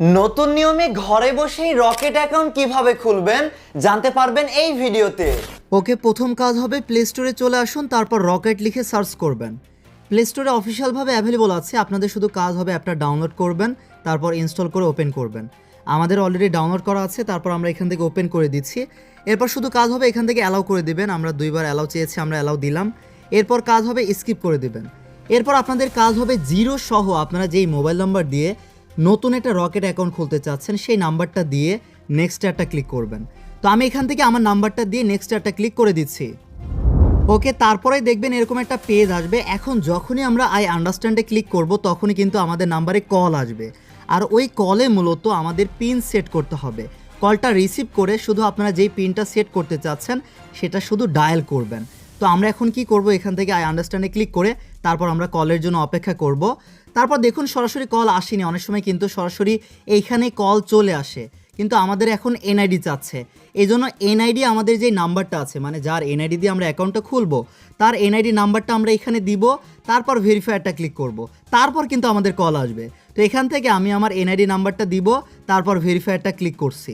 নতুন নিয়মে ঘরে বসেই রকেট অ্যাকাউন্ট কীভাবে খুলবেন জানতে পারবেন এই ভিডিওতে। ওকে, প্রথম কাজ হবে প্লে স্টোরে চলে আসুন, তারপর রকেট লিখে সার্চ করবেন। প্লে স্টোরে অফিসিয়ালভাবে অ্যাভেলেবল আছে, আপনাদের শুধু কাজ হবে অ্যাপটা ডাউনলোড করবেন, তারপর ইনস্টল করে ওপেন করবেন। আমাদের অলরেডি ডাউনলোড করা আছে, তারপর আমরা এখান থেকে ওপেন করে দিচ্ছি। এরপর শুধু কাজ হবে এখান থেকে অ্যালাউ করে দিবেন, আমরা দুইবার অ্যালাউ চেয়েছি, আমরা অ্যালাউ দিলাম। এরপর কাজ হবে স্কিপ করে দিবেন। এরপর আপনাদের কাজ হবে জিরো সহ, আপনারা যেই মোবাইল নাম্বার দিয়ে নতুন একটা রকেট অ্যাকাউন্ট খুলতে চাচ্ছেন, সেই নাম্বারটা দিয়ে নেক্সট একটা ক্লিক করবেন। তো আমি এখান থেকে আমার নাম্বারটা দিয়ে নেক্সট একটা ক্লিক করে দিচ্ছি। ওকে তারপরে দেখবেন এরকম একটা পেজ আসবে। এখন যখনই আমরা আই আন্ডারস্ট্যান্ডে ক্লিক করব, তখনই কিন্তু আমাদের নাম্বারে কল আসবে। আর ওই কলে মূলত আমাদের পিন সেট করতে হবে। কলটা রিসিভ করে শুধু আপনারা যেই পিনটা সেট করতে চাচ্ছেন, সেটা শুধু ডায়াল করবেন। তো আমরা এখন কি করব? এখান থেকে আই আন্ডারস্ট্যান্ডে ক্লিক করে তারপর আমরা কলের জন্য অপেক্ষা করব। তারপর দেখুন সরাসরি কল আসেনি। অনেক সময় কিন্তু সরাসরি এইখানে কল চলে আসে। কিন্তু আমাদের এখন এনআইডি চাচ্ছে। এই জন্য এনআইডি আমাদের যে নাম্বারটা আছে মানে যার এনআইডি দিয়ে আমরা অ্যাকাউন্টটা খুলবো, তার এনআইডি নাম্বারটা আমরা এখানে দিব, তারপর ভেরিফায়ারটা ক্লিক করব। তারপর কিন্তু আমাদের কল আসবে। তো এখান থেকে আমি আমার এনআইডি নাম্বারটা দিব, তারপর ভেরিফায়ারটা ক্লিক করছি।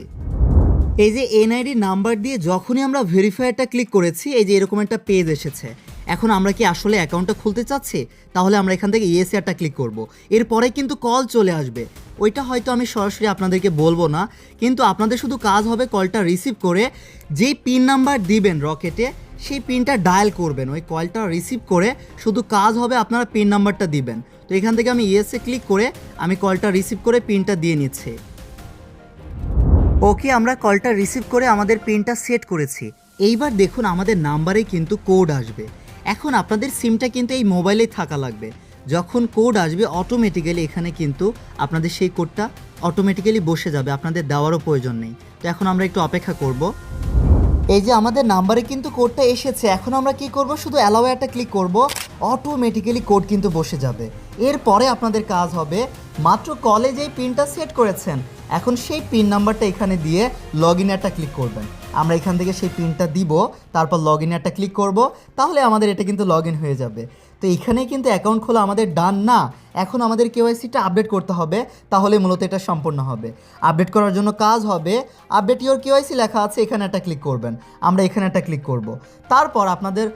এই যে এনআইডি নাম্বার দিয়ে যখনই আমরা ভেরিফায়ারটা ক্লিক করেছি, এই যে এরকম একটা পেজ এসেছে। এখন আমরা কি আসলে অ্যাকাউন্টটা খুলতে চাচ্ছি? তাহলে আমরা এখান থেকে ইয়েস একটা ক্লিক করব। এরপরে কিন্তু কল চলে আসবে। ওইটা হয়তো আমি সরাসরি আপনাদেরকে বলব না, কিন্তু আপনাদের শুধু কাজ হবে কলটা রিসিভ করে যেই পিন নাম্বার দিবেন রকেটে সেই পিনটা ডায়াল করবেন। ওই কলটা রিসিভ করে শুধু কাজ হবে আপনারা পিন নাম্বারটা দিবেন। তো এখান থেকে আমি ইয়েসে ক্লিক করে আমি কলটা রিসিভ করে পিনটা দিয়ে নিচ্ছি। ওকে আমরা কলটা রিসিভ করে আমাদের পিনটা সেট করেছি। এইবার দেখুন আমাদের নাম্বারে কিন্তু কোড আসবে। এখন আপনাদের সিমটা কিন্তু এই মোবাইলেই থাকা লাগবে। যখন কোড আসবে অটোমেটিক্যালি এখানে কিন্তু আপনাদের সেই কোডটা অটোমেটিক্যালি বসে যাবে, আপনাদের দেওয়ারও প্রয়োজন নেই। তো এখন আমরা একটু অপেক্ষা করব। এই যে আমাদের নাম্বারে কিন্তু কোডটা এসেছে, এখন আমরা কি করব? শুধু অ্যালাও একটা ক্লিক করব অটোমেটিক্যালি কোড কিন্তু বসে যাবে। এরপরে আপনাদের কাজ হবে, মাত্র কলে যেই পিনটা সেট করেছেন, এখন সেই পিন নাম্বারটা এখানে দিয়ে লগ ইন একটা ক্লিক করবেন। আমরা এখান থেকে সেই পিনটা দিব, তারপর লগ ইন একটা ক্লিক করব, তাহলে আমাদের এটা কিন্তু লগ ইন হয়ে যাবে। তো এখানে কিন্তু অ্যাকাউন্ট খোলা আমাদের ডান না, এখন আমাদের কেওয়াইসিটা আপডেট করতে হবে, তাহলে মূলত এটা সম্পূর্ণ হবে। আপডেট করার জন্য কাজ হবে আপডেট ইওর কেওয়াইসি লেখা আছে, এখানে একটা ক্লিক করবেন, আমরা এখানে একটা ক্লিক করব। তারপর আপনাদের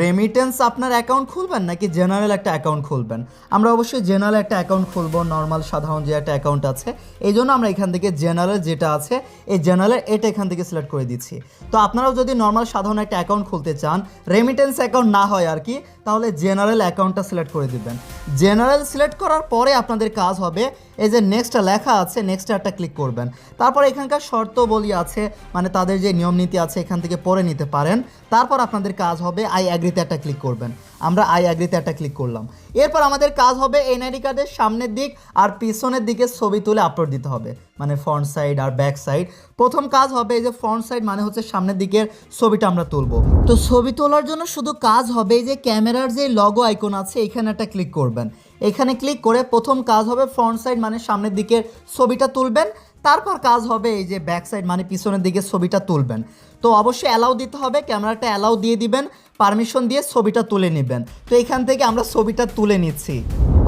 রেমিটেন্স আপনার অ্যাকাউন্ট খুলবেন নাকি জেনারেল একটা অ্যাকাউন্ট খুলবেন? আমরা অবশ্যই জেনারেল একটা অ্যাকাউন্ট খুলবো নর্মাল সাধারণ যে একটা অ্যাকাউন্ট আছে। এই জন্য আমরা এখান থেকে জেনারেল যেটা আছে, এই জেনারেল এটা এখান থেকে সিলেক্ট করে দিচ্ছি। তো আপনারাও যদি নর্মাল সাধারণ একটা অ্যাকাউন্ট খুলতে চান রেমিটেন্স অ্যাকাউন্ট না হয় আর কি, তাহলে জেনারেল অ্যাকাউন্টটা সিলেক্ট করে দিবেন। জেনারেল সিলেক্ট করার পরে আপনাদের কাজ হবে এই যে নেক্সট লেখা আছে নেক্সট একটা ক্লিক করবেন। তারপর এখানকার শর্ত বলি আছে মানে তাদের যে নিয়ম নীতি আছে, এখান থেকে পরে নিতে পারেন। তারপর আপনাদের কাজ হবে আই অ্যাগ্রিতে একটা ক্লিক করবেন। আমরা আই অ্যাগ্রিতে একটা ক্লিক করলাম। এরপর আমাদের কাজ হবে এনআইডি কার্ডের সামনের দিক আর পিছনের দিকে ছবি তুলে আপলোড দিতে হবে। মানে ফ্রন্ট সাইড আর ব্যাক সাইড প্রথম কাজ হবে এই যে ফ্রন্ট সাইড মানে হচ্ছে সামনের দিকের ছবিটা আমরা তুলবো। তো ছবি তোলার জন্য শুধু কাজ হবে যে ক্যামেরার যে লগো আইকন আছে, এখানে একটা ক্লিক করবেন। এখানে ক্লিক করে প্রথম কাজ হবে ফ্রন্ট সাইড মানে সামনের দিকের ছবিটা তুলবেন। তারপর কাজ হবে এই যে ব্যাক সাইড মানে পিছনের দিকে ছবিটা তুলবেন। তো অবশ্যই অ্যালাউ দিতে হবে, ক্যামেরাটা অ্যালাউ দিয়ে দিবেন পারমিশন দিয়ে ছবিটা তুলে নেবেন। তো এখান থেকে আমরা ছবিটা তুলে নিচ্ছি।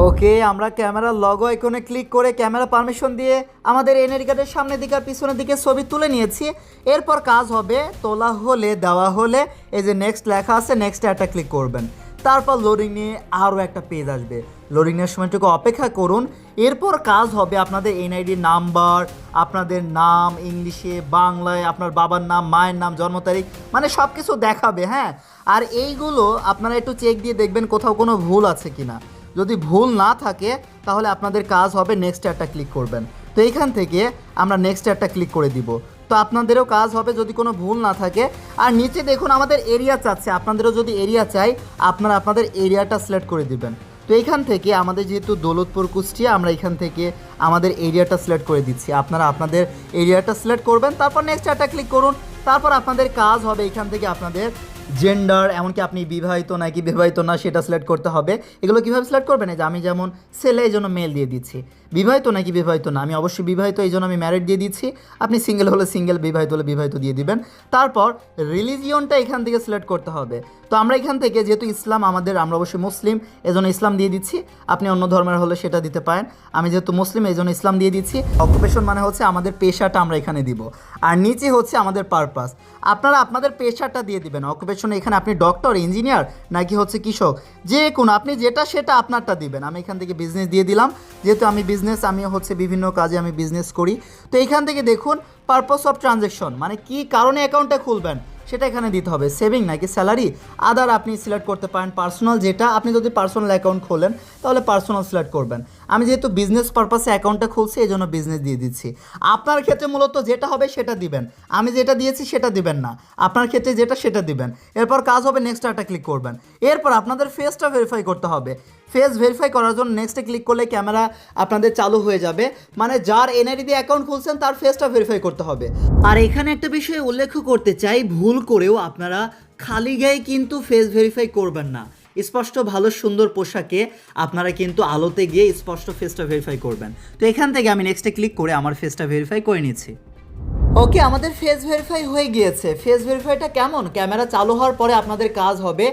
ওকে, আমরা ক্যামেরার লগো আইকনে ক্লিক করে ক্যামেরা পারমিশন দিয়ে আমাদের এনআইডি কার্ডের সামনের দিকে আর পিছনের দিকে ছবি তুলে নিয়েছি। এরপর কাজ হবে, তোলা হলে, দেওয়া হলে, এই যে নেক্সট লেখা আছে নেক্সট একটা ক্লিক করবেন। তারপর লোডিং নিয়ে আরও একটা পেজ আসবে। লোডিংয়ের সময়টুকু অপেক্ষা করুন। এরপর কাজ হবে আপনাদের এনআইডি নাম্বার, আপনাদের নাম ইংলিশে, বাংলায়, আপনার বাবার নাম, মায়ের নাম, জন্ম তারিখ মানে সব কিছু দেখাবে হ্যাঁ? আর এইগুলো আপনারা একটু চেক দিয়ে দেখবেন কোথাও কোনো ভুল আছে কিনা। যদি ভুল না থাকে, তাহলে আপনাদের কাজ হবে নেক্সট একটা ক্লিক করবেন। তো এইখান থেকে আমরা নেক্সট একটা ক্লিক করে দিব। তো আপনাদেরও কাজ হবে যদি কোনো ভুল না থাকে। আর নিচে দেখুন আমাদের এরিয়া চাচ্ছে। আপনাদেরও যদি এরিয়া চাই, আপনারা আপনাদের এরিয়াটা সিলেক্ট করে দিবেন। তো এখান থেকে আমাদের যেহেতু দৌলতপুর, কুষ্টিয়া, আমরা এখান থেকে আমাদের এরিয়াটা সিলেক্ট করে দিচ্ছি। আপনারা আপনাদের এরিয়াটা সিলেক্ট করবেন, তারপর নেক্সট একটা ক্লিক করুন, তারপর আপনাদের কাজ হবে এখান থেকে আপনাদের জেন্ডার এমনকি আপনি বিবাহিত নাকি বিবাহিত না, সেটা সিলেক্ট করতে হবে। এগুলো কীভাবে সিলেক্ট করবেন? যে আমি যেমন ছেলে এই জন্য মেল দিয়ে দিচ্ছি। বিবাহিত নাকি বিবাহিত না? আমি অবশ্যই বিবাহিত, এই জন্য আমি ম্যারিড দিয়ে দিচ্ছি। আপনি সিঙ্গেল হলে সিঙ্গেল বিবাহিত হলে বিবাহিত দিয়ে দিবেন। তারপর রিলিজিয়নটা এখান থেকে সিলেক্ট করতে হবে। তো আমরা এখান থেকে, যেহেতু ইসলাম আমাদের, আমরা অবশ্যই মুসলিম, এজন্য ইসলাম দিয়ে দিচ্ছি। আপনি অন্য ধর্মের হলে সেটা দিতে পারেন। আমি যেহেতু মুসলিম, এই জন্য ইসলাম দিয়ে দিচ্ছি। অকুপেশন মানে হচ্ছে আমাদের পেশাটা আমরা এখানে দিব। আর নিচে হচ্ছে আমাদের পারপাস আপনারা আপনাদের পেশাটা দিয়ে দিবেন। অকুপেশন এখানে আপনি ডক্টর ইঞ্জিনিয়ার নাকি হচ্ছে কৃষক? যে কোনো, আপনি যেটা সেটা আপনারটা দিবেন। আমি এখান থেকে বিজনেস দিয়ে দিলাম। যেহেতু আমি বিজনেস আমি হচ্ছে বিভিন্ন কাজে আমি বিজনেস করি। তো এখান থেকে দেখুন পারপাস অফ ট্রানজ্যাকশন মানে কি কারণে অ্যাকাউন্টটা খুলবেন, সেটা এখানে দিতে হবে। সেভিং নাকি স্যালারি আদার আপনি সিলেক্ট করতে পারেন পার্সোনাল যেটা আপনি যদি পার্সোনাল অ্যাকাউন্ট খোলেন, তাহলে পার্সোনাল সিলেক্ট করবেন। আমি যেহেতু বিজনেস পারপাসে অ্যাকাউন্টটা খুলছি এই জন্য বিজনেস দিয়ে দিচ্ছি। আপনার ক্ষেত্রে মূলত যেটা হবে সেটা দিবেন। আমি যেটা দিয়েছি সেটা দিবেন না। আপনার ক্ষেত্রে যেটা সেটা দিবেন। এরপর কাজ হবে নেক্সট একটা ক্লিক করবেন। এরপর আপনাদের ফেসটা ভেরিফাই করতে হবে। ফেস ভেরিফাই করার জন্য নেক্সটে ক্লিক করলে ক্যামেরা আপনাদের চালু হয়ে যাবে। মানে যার এনআইডি দিয়ে অ্যাকাউন্ট খুলছেন, তার ফেসটা ভেরিফাই করতে হবে। আর এখানে একটা বিষয় উল্লেখ করতে চাই, ভুল করেও আপনারা খালি গায়ে কিন্তু ফেস ভেরিফাই করবেন না। স্পষ্ট ভালো, সুন্দর পোশাকে আপনারা কিন্তু আলোতে গিয়ে স্পষ্ট ফেসটা ভেরিফাই করবেন। তো এখান থেকে আমি নেক্সটে ক্লিক করে আমার ফেসটা ভেরিফাই করে নিচ্ছি। ওকে আমাদের ফেস ভেরিফাই হয়ে গিয়েছে। ফেস ভেরিফাইটা কেমন? ক্যামেরা চালু হওয়ার পরে আপনাদের কাজ হবে,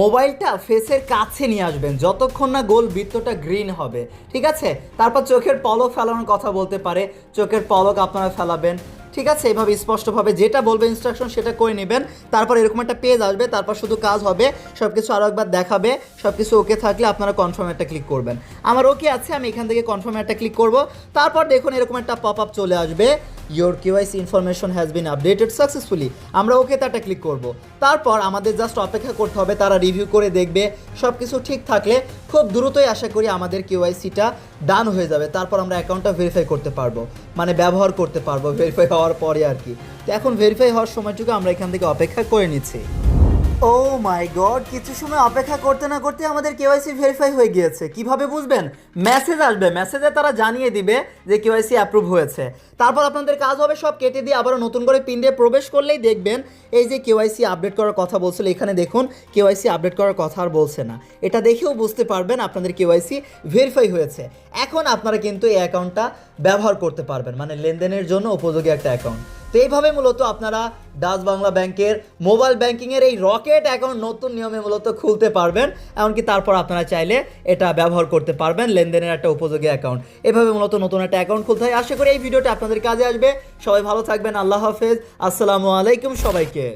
মোবাইলটা ফেসের কাছে নিয়ে আসবেন। যতক্ষণ না গোল বৃত্তটা গ্রিন হবে। ঠিক আছে? তারপর চোখের পলক ফেলানোর কথা বলতে পারে। চোখের পলক আপনারা ফেলাবেন। ঠিক আছে, এভাবে স্পষ্টভাবে যেটা বলবে ইনস্ট্রাকশন সেটা করে নেবেন। তারপর এরকম একটা পেজ আসবে, তারপর শুধু কাজ হবে সব কিছু আরও একবার দেখাবে সব কিছু ওকে থাকলে আপনারা কনফার্ম একটা ক্লিক করবেন। আমার ওকে আছে, আমি এখান থেকে কনফার্ম একটা ক্লিক করব। তারপর দেখুন এরকম একটা পপ আপ চলে আসবে। Your KYC information has been updated successfully আমরা ওকে তাটা ক্লিক করব। তারপর আমাদের জাস্ট অপেক্ষা করতে হবে, তারা রিভিউ করে দেখবে। সব কিছু ঠিক থাকলে খুব দ্রুতই আশা করি আমাদের কেওয়াইসিটা ডান হয়ে যাবে। তারপর আমরা অ্যাকাউন্টটা ভেরিফাই করতে পারব। মানে ব্যবহার করতে পারব। ভেরিফাই হওয়ার পরে আর কি। তো এখন ভেরিফাই হওয়ার সময়টুকু আমরা এখান থেকে অপেক্ষা করে নিচ্ছি। ও মাই গড কিছু সময় অপেক্ষা করতে না করতে আমাদের কেওয়াইসি ভেরিফাই হয়ে গিয়েছে। কীভাবে বুঝবেন? মেসেজ আসবে। মেসেজে তারা জানিয়ে দিবে যে কেওয়াইসি অ্যাপ্রুভ হয়েছে। তারপর আপনাদের কাজ হবে সব কেটে দিয়ে আবারও নতুন করে পিন দিয়ে প্রবেশ করলেই দেখবেন এই যে কেওয়াইসি আপডেট করার কথা বলছিল, এখানে দেখুন কেওয়াইসি আপডেট করার কথা আর বলছে না। এটা দেখেও বুঝতে পারবেন আপনাদের কেওয়াইসি ভেরিফাই হয়েছে। এখন আপনারা কিন্তু এই অ্যাকাউন্টটা ব্যবহার করতে পারবেন। মানে লেনদেনের জন্য উপযোগী একটা অ্যাকাউন্ট তো এইভাবে মূলত আপনারা ডাচ বাংলা ব্যাংকের মোবাইল ব্যাংকিংয়ের এই রকেট অ্যাকাউন্ট নতুন নিয়মে মূলত খুলতে পারবেন, এমনকি তারপর আপনারা চাইলে এটা ব্যবহার করতে পারবেন লেনদেনের একটা উপযোগী অ্যাকাউন্ট। এভাবে মূলত নতুন একটা অ্যাকাউন্ট খুলতে হয়। আশা করি এই ভিডিওটা আপনাদের কাজে আসবে। সবাই ভালো থাকবেন। আল্লাহ হাফেজ। আসসালামু আলাইকুম সবাইকে।